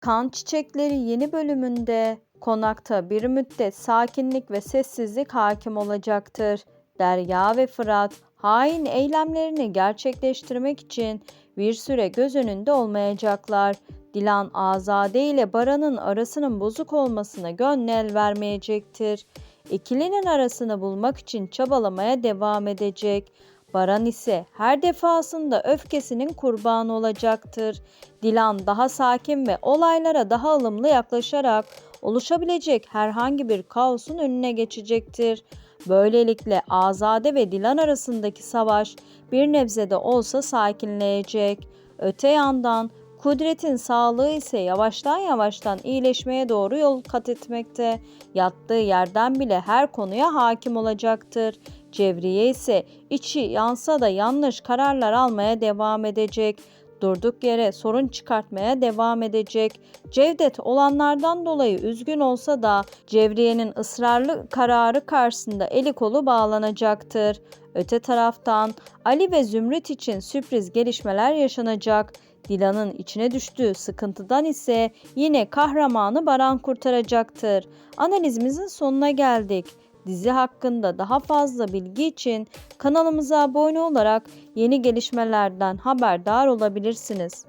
Kan Çiçekleri yeni bölümünde konakta bir müddet sakinlik ve sessizlik hakim olacaktır. Derya ve Fırat hain eylemlerini gerçekleştirmek için bir süre göz önünde olmayacaklar. Dilan Azade ile Baran'ın arasının bozuk olmasına gönlü el vermeyecektir. İkilinin arasını bulmak için çabalamaya devam edecek. Baran ise her defasında öfkesinin kurbanı olacaktır. Dilan daha sakin ve olaylara daha ılımlı yaklaşarak oluşabilecek herhangi bir kaosun önüne geçecektir. Böylelikle Azade ve Dilan arasındaki savaş bir nebze de olsa sakinleyecek. Öte yandan Kudret'in sağlığı ise yavaştan yavaştan iyileşmeye doğru yol kat etmekte. Yattığı yerden bile her konuya hakim olacaktır. Cevriye ise içi yansa da yanlış kararlar almaya devam edecek. Durduk yere sorun çıkartmaya devam edecek. Cevdet olanlardan dolayı üzgün olsa da Cevriye'nin ısrarlı kararı karşısında eli kolu bağlanacaktır. Öte taraftan Ali ve Zümrüt için sürpriz gelişmeler yaşanacak. Dilan'ın içine düştüğü sıkıntıdan ise yine kahramanı Baran kurtaracaktır. Analizimizin sonuna geldik. Dizi hakkında daha fazla bilgi için kanalımıza abone olarak yeni gelişmelerden haberdar olabilirsiniz.